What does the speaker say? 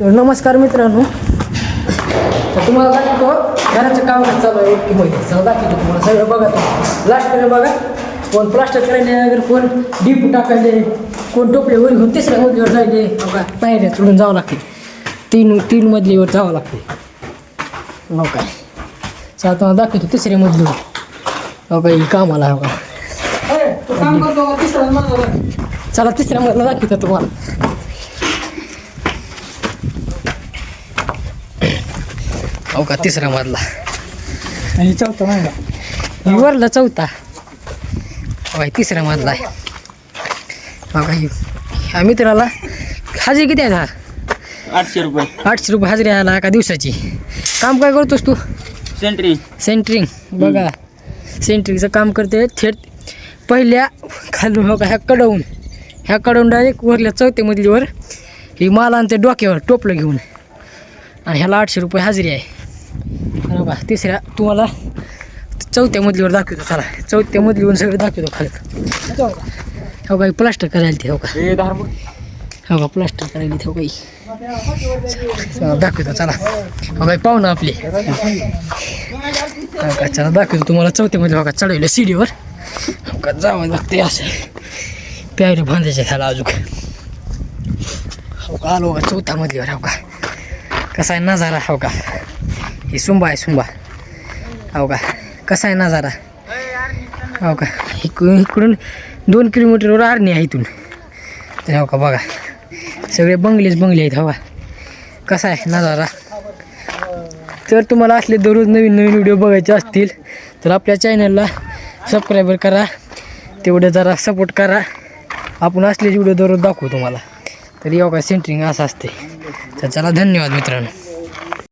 तर नमस्कार मित्रांनो. तर तुम्हाला दाखवतो घराचं काम कसं चालू आहे ओके माहिती चला दाखवतो तुम्हाला. सगळं बघा तुम्ही. लास्टकडे बघा. कोण प्लास्टर करायले अगर कोण डीप टाकायले कोण टोपले वर घेऊन तिसऱ्या मजलीवर जायले बघा पायऱ्या चढून जावं लागते. तीन तीन मजलीवर जावं लागते. हो काय चला तुम्हाला दाखवतो तिसऱ्या मजलीवर. हो काय कामाला हो मजला चला तिसऱ्या मजला दाखवतो तुम्हाला. हो का तिसरा मजला आणि चौथा नाही का? वरला चौथा. बाई तिसऱ्या मधला आहे. बघा ही ह्या मित्राला हाजरी किती आहे हा आठशे रुपये. आठशे रुपये हजरी आला एका दिवसाची. काम काय करतोस तू? सेंट्री सेंटरिंग बघा. सेंटरिंगचं काम करते. थेट पहिल्या खालून हो का ह्या कडवून. ह्या कडवून डायरेक्ट वरल्या चौथ्या मजलीवर ही माल आणते डोक्यावर टोपलं घेऊन. आणि ह्याला आठशे रुपये हजेरी आहे. बघा तिसऱ्या तुम्हाला चौथ्या मजलीवर दाखवतो चला. चौथ्या मजलीवर सगळं दाखवतो खाली हो काही प्लास्टर करायला ते हो का? हे का प्लास्टर करायला ते हो काही दाखवतो चला. हो काही पाहू ना आपली. हो का चला दाखवतो तुम्हाला चौथ्यामध्ये हो का चढवलं सीडीवर हो का जावं लागते असं. प्यायला बांधायचे ह्याला अजून. हो का आलो का चौथ्या मधलीवर हो का. कसा आहे नजारा हो का. ही सुंबा आहे सुंबा. हो का? कसा आहे नजारा? हो का? इकडून इकडून दोन किलोमीटरवर आरणी आहे इथून. तर हो का बघा. सगळे बंगलेच बंगले आहेत हो हवा कसा आहे नजारा? तर तुम्हाला असले दररोज नवीन नवीन व्हिडिओ बघायचे असतील तर आपल्या चॅनलला सबस्क्रायबर करा. तेवढं जरा सपोर्ट करा. आपण असलेच व्हिडिओ दररोज दाखवू तुम्हाला. तर योगा सेंटरिंग असं असते तर चला धन्यवाद मित्रांनो.